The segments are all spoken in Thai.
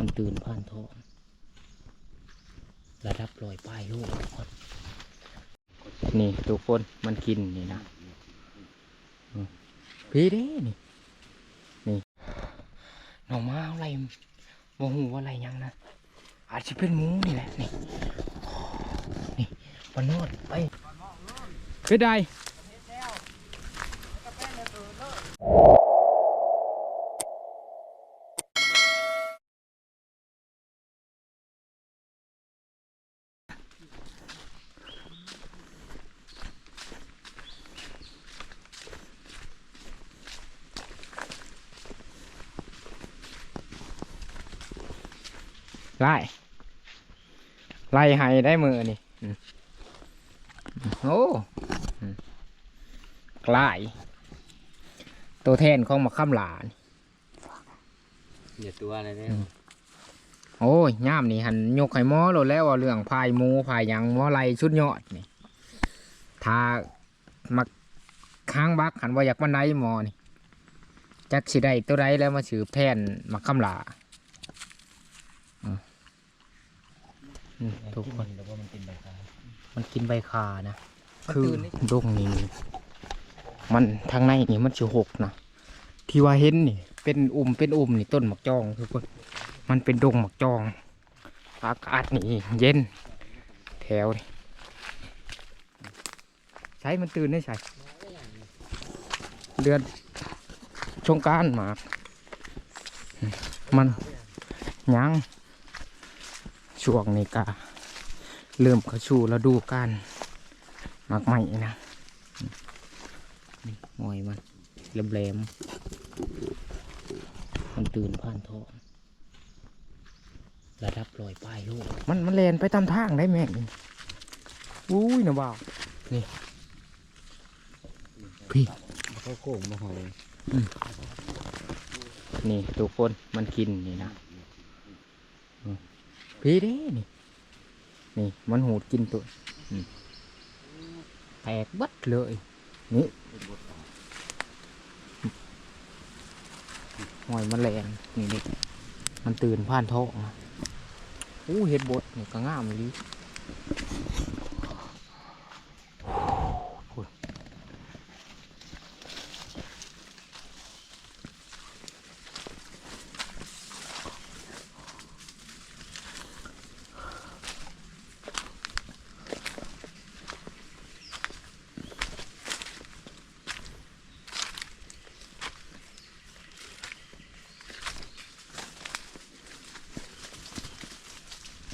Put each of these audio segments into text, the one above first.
มันตื่นผ่านท้องระดับลอยป้ายโลกทุกคนนี่ทุกคนมันกินนี่นะพี่เด้นี่นี่หน่อม้อะไรวหูอะไรยังนะอาจจะเป็นหมูนี่แหละนี่นี่ปนวดไปคือใด ไล่ไล่ให้ได้มือนี่อืมโอ้อืมกลาย ตัวแทนของมาข้ามหลานอย่าตัวอะไรเนี่ยโอ้ยย่ามนี่หันยกไข่หม้อโลดแล้วว่าเรื่องพายหมูพายหยังหม้อไรชุดยอดนี่ถ้ามาค้างบักหันว่าอยากมันไดหมอนี่จักสิได้ตัวใดแล้วมาสือแพนมาข้ามหลาอืมอืม ทุกคนแต่ว่ามันเป็นใบคามันกินใบคานะมันคือตื่นนี่ดงนี่มันทางในนี่มันสิหกนะที่ว่าเห็นนี่ เป็นอุ่มเป็นอุ่มนี่ต้นหมักจองทุกคนมันเป็นดงหมักจอง อากาศนี่เย็น แถวนี่ใช้มันตื่นได้ใช่เดือนชงกรารหมากมันยัง ช่วงนี้กาเริ่มเข้าชูฤดูกาลหมากใหม่นะนี่หอยมันแหลมๆมันตื่นผ่านท้องระดับลอยป้ายโลกมันมันเลนไปตามทางได้แม่งอุ้ยนะบ่าวนี่พี่เขาโค้งมาหอยนี่ทุกคนมันกินนี่นะอืม พี่เด้นี่ นี่มันหูดกินตัวแตกบัดเลย นี่หอยแมันแรงนี่นี่มันตื่นผ่านท้องอู้เห็ดบดนี่ก็งามเลย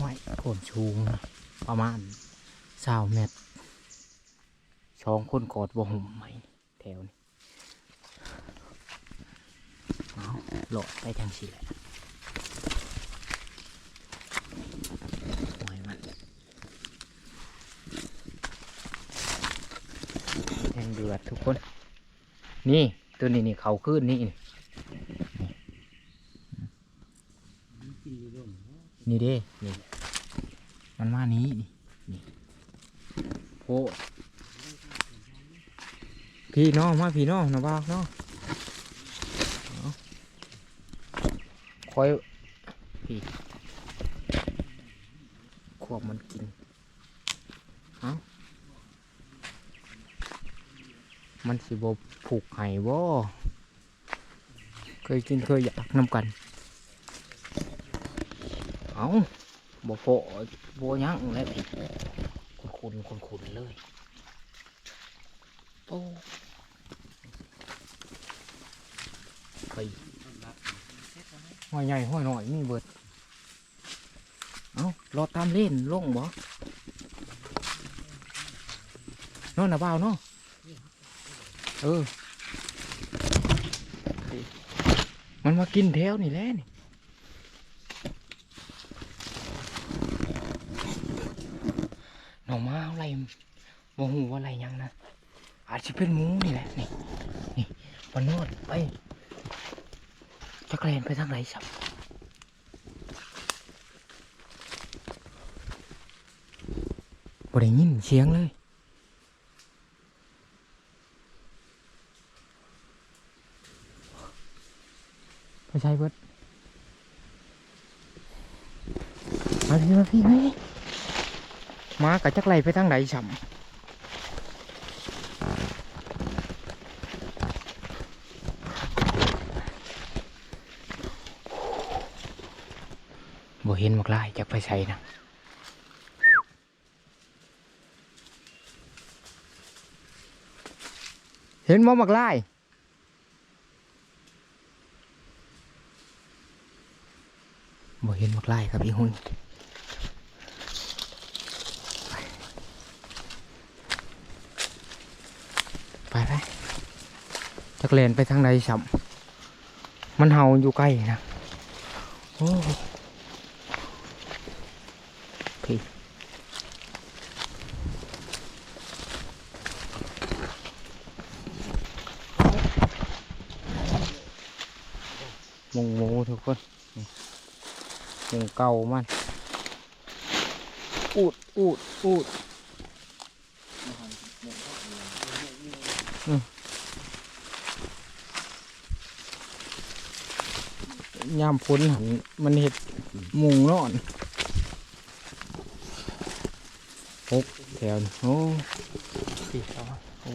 หอย โคนชูงนะประมาณสาวเมตรสองคนกอดบ่หุ่มไหมแถวนี้เอาหลดไปทางสิแหละหอยมันแทงเดือดทุกคน นี่ตัวนี้นี่เขาขึ้นนี่นี่นี่เด้นี่ มันมานี้นี่โพพี่น้องมาพี่น้องนะบ้าเนาะเอาคอยพี่ควบมันกินเอามันสิบผูกไห้บ่เคยกินเคยอยากนำกัน เอา บ่โปะบ่หยังแล้วพี่คุณคุณคุณคุณเลยโอ้ไปห้อยใหญ่ห้อยหน่อยมีเบิดเอารอตามเล่นลงบ่นอนนะบ่าวเนาะเออ มันมากินแถวนี่แหละนี่ หน่อไม้อะไร วหูว่าอะไรยังนะ อาจจะเป็นมูนี่แหละ นี่ นี่ปนวดไปจักรแลนไปทางไหนสับ่ได้ยินเสียงเลยไปใช้เบิดมาพี่มาพี่มาพี่มากะจักไรไปทางไหนฉ่ำ บ่เห็นมักไล่จักไปใส่นะเห็นบ่มักไล่บ่เห็นมักไล่ครับพี่หุ่นไปไปจักเลนไปทางไหนฉ่ำมันเห่าอยู่ใกล้นะโอ้พี่มงงู ทุกคนนี่งเก่ามันอูดอูดอูดอืมยามพ้นหันมันเห็ดมุงนอนหกแถวโอ้สี่สองโอ้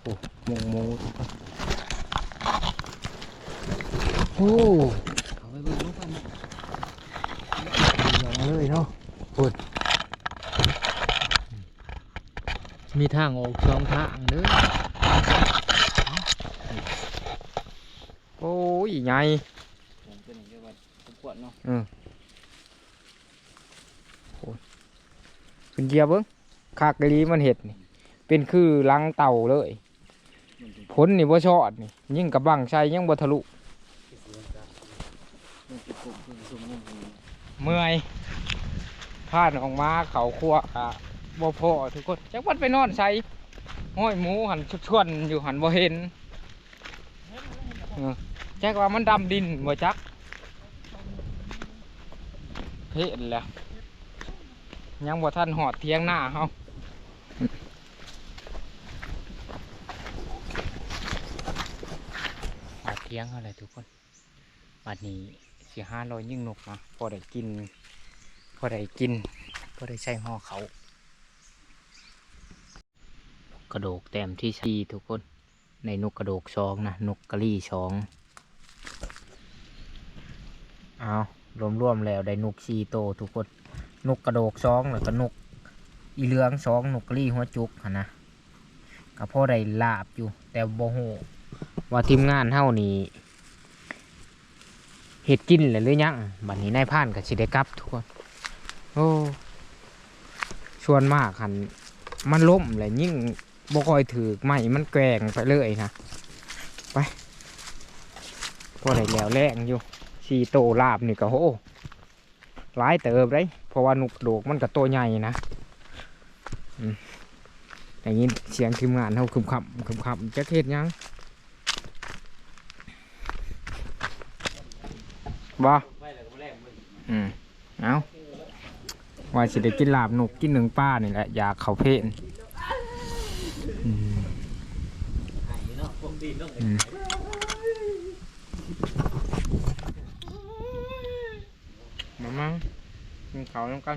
โอ้มงมูทุกคน โอ้เอาไปเบิ่งลูกกันอย่างเลยเนาะพูดมีทางออกสองทางเด้อโอ้ยใหญ่ผมเป็นอย่างเดียวกันผมปวดเนาะเป็นเกียร์เบิ้งคากะลีมันเห็ดนี่ เป็นคือลังเต่าเลยมันเป็นผลนี่บ่ชอดนี่ ยิ่งกับบังใช้ยังบ่ทะลุที่สวนจ้ะมัน เมื่อยพลาดออกมาเขาคั่วกะบ่พอทุกคนจักวันไปนอนใส่ห้อยหมูหันชวนอยู่หันบ่เห็นเออจักว่ามันดำดินบ่จักเห็นแล้วยังบ่ทันหอดเทียงหน้าเฮาหอดเทียงอะไรทุกคนบัดนี้ สิห้าร้อยยิ่งนกนะพอได้กิน พอได้กิน พอได้ใช้ห่อเขา กระโดกแต้มที่ชีทุกคน ในนกกระโดกสองนะ นกกระลี่สอง เอารวมๆแล้วได้นกชีโตทุกคน นกกระโดกสองแล้วก็นกอีเหลืองสองนกกระลี่หัวจุกนนะก็พอได้ลาบอยู่ แต่โบโหว่าทีมงานเท่านี้ เห็ดกินเลยหรือยังบัดนี้นายพรานกับสิได้กลับทุกคนโอ้ชวนมากหันมันล้มเลยยิ่งบ่คอยถือไม่มันแกว่งไปเลยนะไปพอได้แล้วแรงอยู่สีโตลาบนี่ก็โหหลายเติบเลยเพราะว่านุกโดกมันก็ตัวใหญ่นะอืมอย่างนี้เสียงทีมงานเขาคึมขับคึมขับจะเทศยัง บ่อืมเอาว่าสิได้กินลาบนกกินหนึ่งป้านี่แหละอยากเขาเพนมามมามากินเขาวน้ำกัน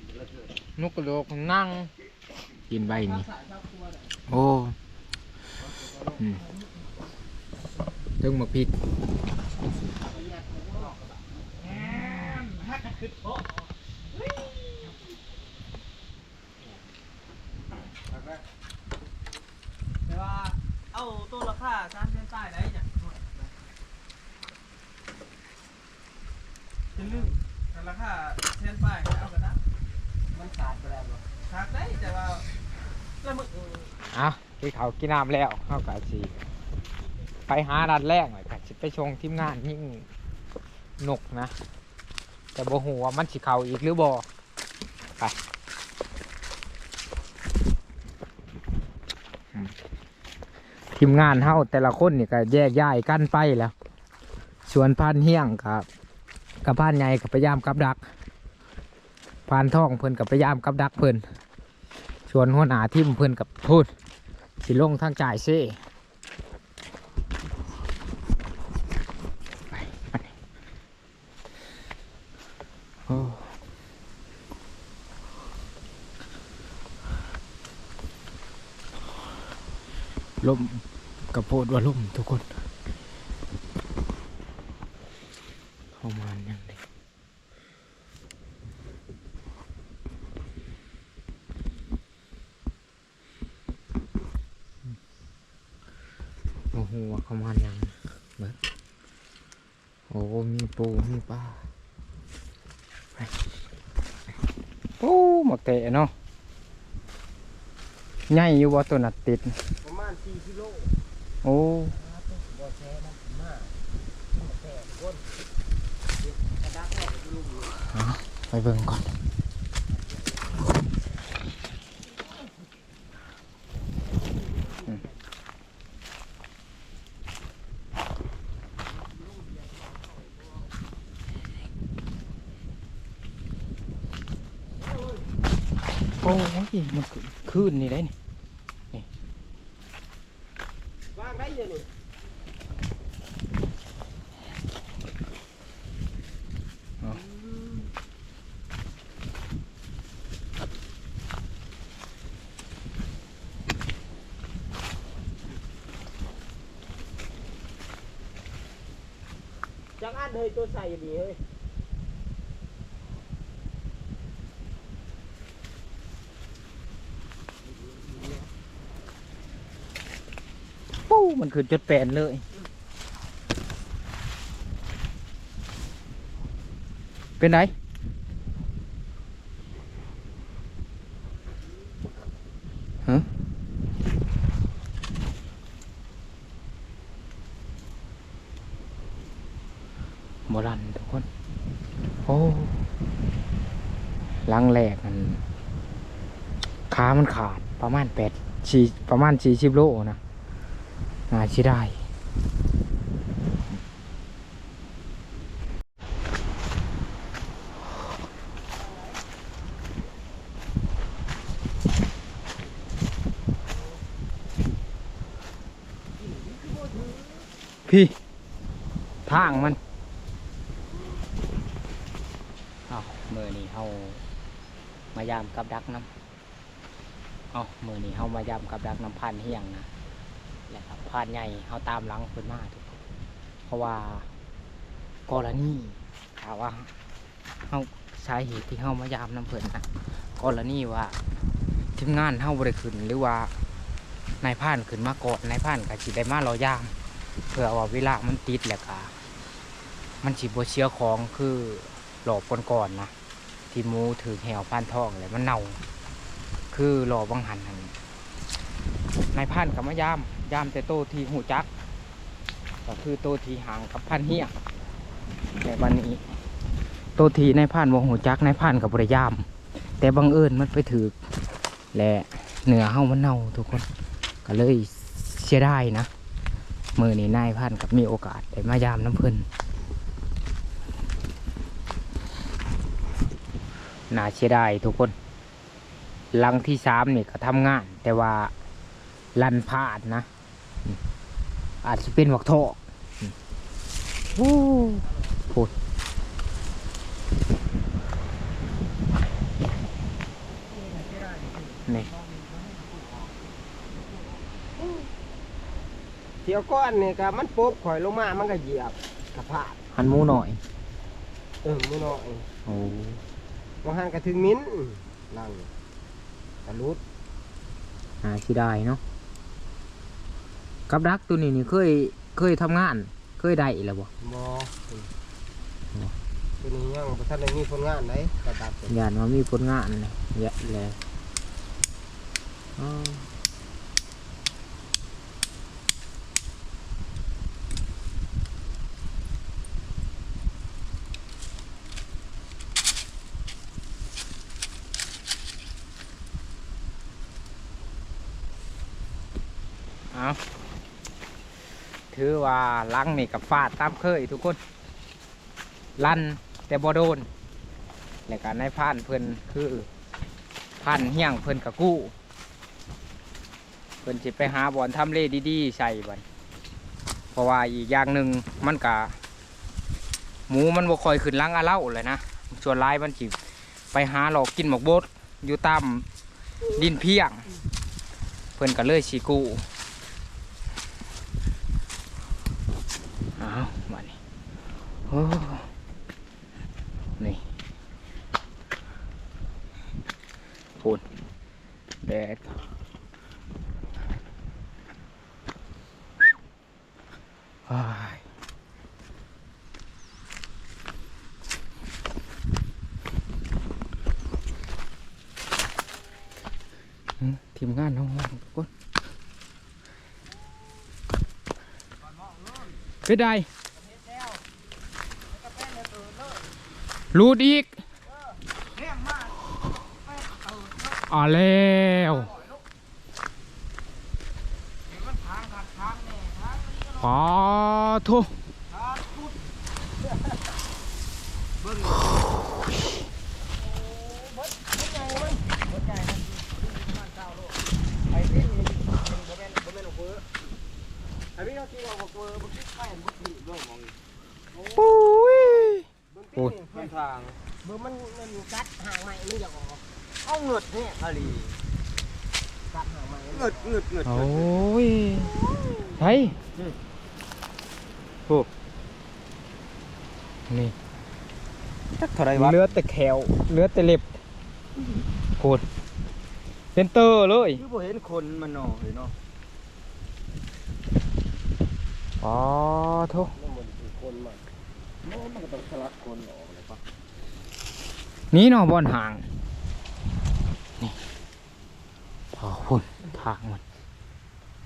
นแล้วเถิดนกกระโดกนั่งกินใบนี่โอ้ อืมตึงมาพริกแต่ว่าเอาตัวราคาสามเส้นใต้ได้จ้ะจะลืมแต่ราคาเส้นใต้เอากันนะมันขาดไปแล้วบ่หากได้แต่ว่าแล้วมึงเอาที่เขากินน้ำแล้วเข้ากะสี ไปหาดันแรกหน่อยค่ะสิไปชงทีมงานยิ่งหนกนะ แต่บ่หัวมันสิเขาอีกหรือบ่ไปทีมงานเฮาแต่ละคนนี่ก็แยกย้ายกันไปแล้วส่วนพานเฮี้ยงกับกับพานใหญ่กับพยายามกับดักพานท่องเพิ่นกับพยายามกับดักเพิ่นส่วนหัวหน้าทีมเพิ่นกับพูดสิลงทางจ่ายเซ่ ลมกระโพดว่าลมทุกคนเข้ามาอย่างนี้โอ้โหเข้ามาอย่างเบิดโอ้มีปูมีปลาปโอ้หมกเตะเนาะใหญ่อยู่ว่าตัวนัดติด ประมาณ4กิโลโอ้บ่แท้นะมาแท้นกระดักแท้อยู่ลุมอยู่ไปเบิ่งก่อนโอ้ยมันคืนนี่ได้นี่ วางได้เดี๋ยวนี้ จังอันเลย ตัวใส่ดีเฮ้ยปู้มันคือจุดแปลนเลยเป็นไหนะบรันทุกคน โอ้หลังแรกมันขา มันขาดประมาณแปดชีประมาณสี่สิบโลนะน่าชิได้พี่ทางมันเอาเมื่อนี้เฮามายามกับดักน้ำ เอามือนี้เฮามายามกับดักน้ำพันเฮียงนะแหละครับพานใหญ่เขาตามหลังเพิ่นมาทุกคนเพราะว่ากรณีถามว่าเขาสาเหตุที่เขามายามน้ำเพิ่นนะกรณีว่าทีมงานเขาบริขึ้นหรือว่านายพรานขึ้นมาก่อนนายพรานก็สิได้มารอยามเพื่อว่าเวลามันติดแหละก็มันสิบ่เชื้อของคือหลอบก่อนๆนะที่มูถือแหวพานทองเลยมันเน่า คือหลอบังหันหันนายพันกับมายามยามแต่โตทีหูจัก ก็คือโตทีห่างกับพันเฮียแต่วันนี้ โตทีนายพันวงหูจักนายพันกับบริยาม แต่บังเอิญมันไปถือและเหนือเฮามันเน่าทุกคน ก็เลยเสียไดายนะมือนี้นายพันกับมีโอกาสได้มายามน้ำพิ่นน่าเสียดายทุกคน หลังที่สามนี่ก็ทำงาน แต่ว่าลันพลาดนะอืมอาจจะเป็นหวักทอกอืมโอ้โหนี่เที่ยวก้อนนี่ก็มันปุ๊บข่อยลงมา มันก็เหยียบกระพาดหันหมูหน่อย เออมือน้อยโอ้บางหันก็ถึงมิ้นนั่ง กระลุดหาชิได้เนาะกับดักตัวนี้นี่เคยเคยทำงาน เคยได้แล้วบ่บอตัวนี้ยังบ่ทันได้มีผลงานไหนกระดับยานว่ามีผลงานเลยเยอะเลยอ๋อ เอาถือว่าลังนี่กับฟาดตามเคยทุกคน ลั่นแต่บ่โดน แล้วก็นายพรานเพิ่อนคือพันเฮี้ยงเพิ่อนกะกู้ เพิ่อนสิไปหาบอนทำเล่ดีๆใส่บันเพราะว่าอีกอย่างหนึ่งมันกะหมูมันบ่คอยขึ้นหลังอาเล่าเลยนะส่วนลายมันสิไปหาหลอกกินหมกบดอยู่ตามดินเพียง เพิ่อนก็เลยสิกู เอามานี่โอ้ นี่พูนแดดทีมงานน้องๆทุกคนเป็นได้ รูดอีกอ่าแล้วอ๋อทุไอ้ที่นี่บ่แม่นบ่แม่นของเบอร์ไอ้พี่เราที่เราบอกเบอร์บ่คิดไป บ่คิดด้วยมองปุ้ยเบิ่งโอ้ปียนี่เพิ่นทางเบอร์มันมันกัดหางใหม่มันอยากออกเอาเงิดเนี่ยอะลีกัดหางใหม่เงิดเงิดเงิดโอ้ยใช่โอ้นี่จักเท่าไรวะเลือดแต่แขวเลือดแต่เล็บโคตรเป็นเตอร์เลยคือบ่เห็นคนมันเนาะเห็นเนาะอ๋อโทมันบ่ได้คนมัน มันก็ต้องสลัดคนออกเลยปะนี่เนาะบอนห่าง นี่พอพุ่นทางมัน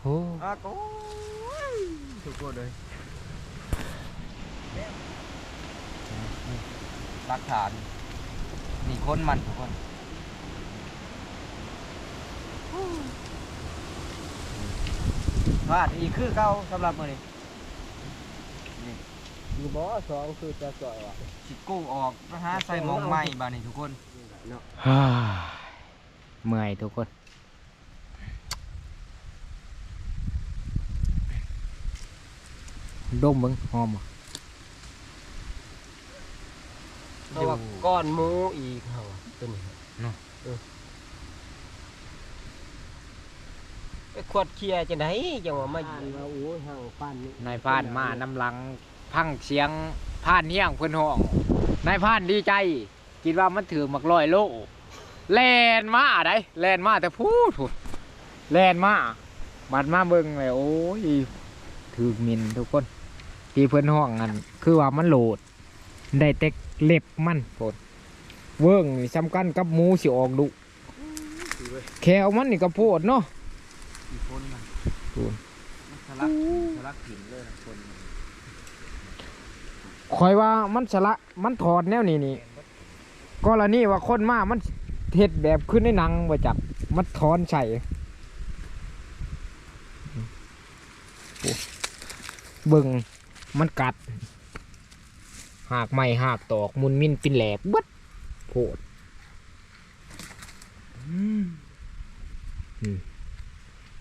โอ้อะก็ทุกคนเลยหลักฐาน นี่คนมันทุกคนพลาดอีกคือเก่าสำหรับมื้อนี้นี่ มีบ่สองคือจะสวยว่ะสิกู้ออกนะฮะใส่หมองใหม่บาดนี้ทุกคนฮ่าเมื่อยทุกคน ดมมึงหอมบ่แต่ว่าก้อนหมูอีกเฮาตัวนี้เนาะ เออไปขวดเคลียร์จังไดจังว่ามาอยู่ว่าโอ้ยห่างปานนี้นายพรานมานำหลัง พังเสียงพรานเฮี้ยงเพิ่นห้องนายพรานดีใจ คิดว่ามันถือมักลอยโลแลนมาได้แลนมาแต่พูดพูดแลนมาบัดมาเบิ่งเลยโอ้ยถือมินทุกคน ที่เพิ่นห้องกันคือว่ามันโหลด ได้แต่เล็บมันโพดเวิ้งนี่สำคัญกับหมูสิออกดุแควมันนี่ก็โพดเนาะอีกคนมันโอ้ยมันสลักสลักถิ่นเลยนะคนมัน คอยว่ามันสละมันถอดแนวนี้นี่กรณีว่าคนมามันเฮ็ดแบบขึ้นในหนังบ่จักมันถอนใส่โอ้เบิ่งมันกัด หากไม่หากตอกมุนมินปินแหลกเบัดโพดอืมอืม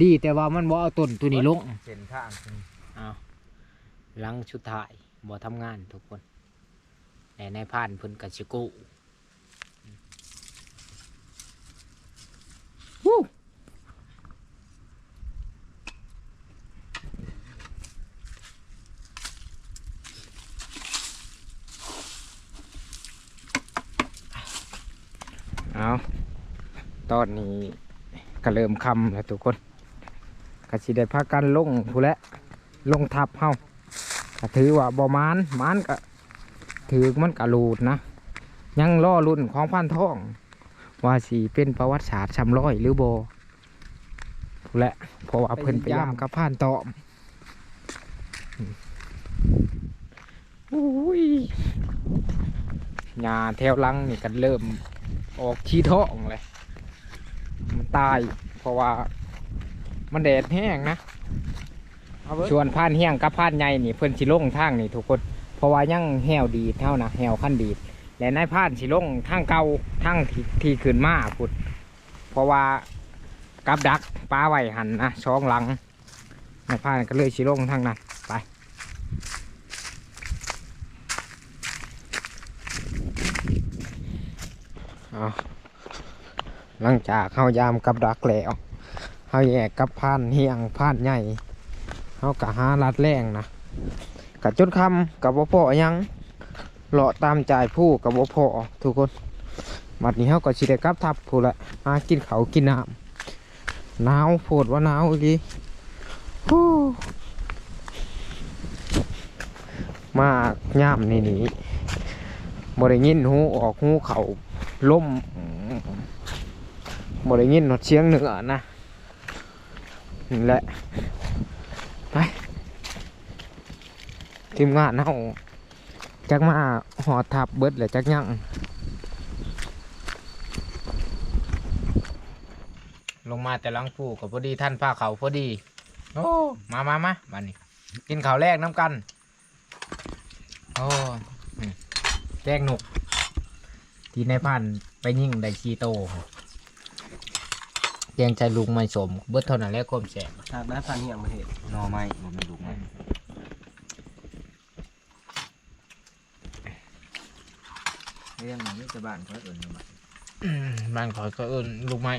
ดีแต่ว่ามันบ่เอาต้นตัวนี้ลงเส้นทางอ้าวหลังชุดถ่าย บ่ทำงานทุกคนแต่ในพานเพิ่นกัชิกุวู้เอาตอนนี้ก็เริ่มคำแล้วทุกคนก็สิได้พากันลงผู้นแหละลงทับเฮา ก็ถือว่าบ่มานมานก็ถือมันก็รูดนะ ยังล่อรุ่นของพันทอง ว่าสีเป็นประวัติศาสตร์ชำร้อยหรือโบและเพราะว่าเพิ่นไปย่ามกับผ่านตอมอุ้ยหญ้าแถวลังนี่กันเริ่มออกขี้ท้องเลย มันตายเพราะว่ามันแดดแห้งนะ ส่วนผ่านเฮียงกับผ่านใหญ่นี่เพิ่นสิลงทางนี่ทุกคนเพราะว่ายังแหวดีเท่านะแหวขั้นดีและนายผ่านสิลงทางเก่าทางที่ที่ขึ้นมาพุดเพราะว่ากับดักป้าไว้หันนะช่องหลังนายผ่านก็เลยสิลงทางนั้นไปเอาหลังจากเข้ายามกับดักแล้วเขาแยกกับผ่านเฮียงผ่านใหญ่ เขากะหาลัดแรงนะกัจดคำกับบ่พอยังเลาะตามจ่ายผู้กับบ่พอทุกคนบัดนี้เฮาก็สิได้กลับทับผู้ละหากินเขากินน้ำหนาวโพดว่าหนาวอีหลีฮู้มากย่ามนี่นี่บ่ได้ยินหูออกหูเขาล่มบ่ได้ยินหนดเสียงเหนือนะนี่แหละ ไปทีมงานเฮาจักมาหอทับเบิดแหละจักยังลงมาแต่ลังผู้กับพอดีท่านพาเขาพอดีโอ้มามามามานี่กินข้าวแรกน้ำกันโอ้อืมแรกหนุก ที่ในพันไปยิ่งได้ชีโต งใจลุงไม่สมเบิดเท่านั้นแหล้วก้มแสบทางด้านทางเหี่ยงมาเห็นหนอไม้บ่แม่นลูกไม้เรื่องนี้จะบ้านเขาเอิ้นว่าบ้านขอยก็เอินลูกไม้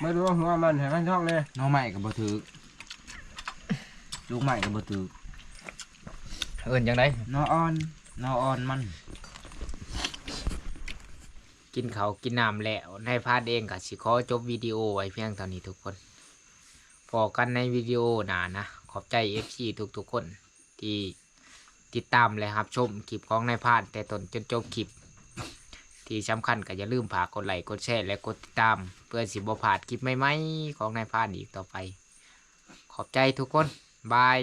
ไม่รู้ว่าหัวมันให้มันช่องเลยหนอไม้ก็บ่ถือลูกไม้ก็บ่ถือเอินจังไดหนออ่อนหนออ่อนมัน กินเขาวกินน้ำแล้วในพาดเองกับสิขอจบวิดีโอไว้เพียงเท่านี้ทุกคนพอกันในวิดีโอหนานะ ขอบใจ FC ทุกๆคนที่ติดตามและรับชมคลิปของนายพาดแต่ตนจนจบคลิป ที่สำคัญก็อย่าลืมฝากกดไลค์กดแชร์และกดติดตาม เพื่อสิบ่พลาดคลิปใหม่ๆของนายพาดอีกต่อไป ขอบใจทุกคนบาย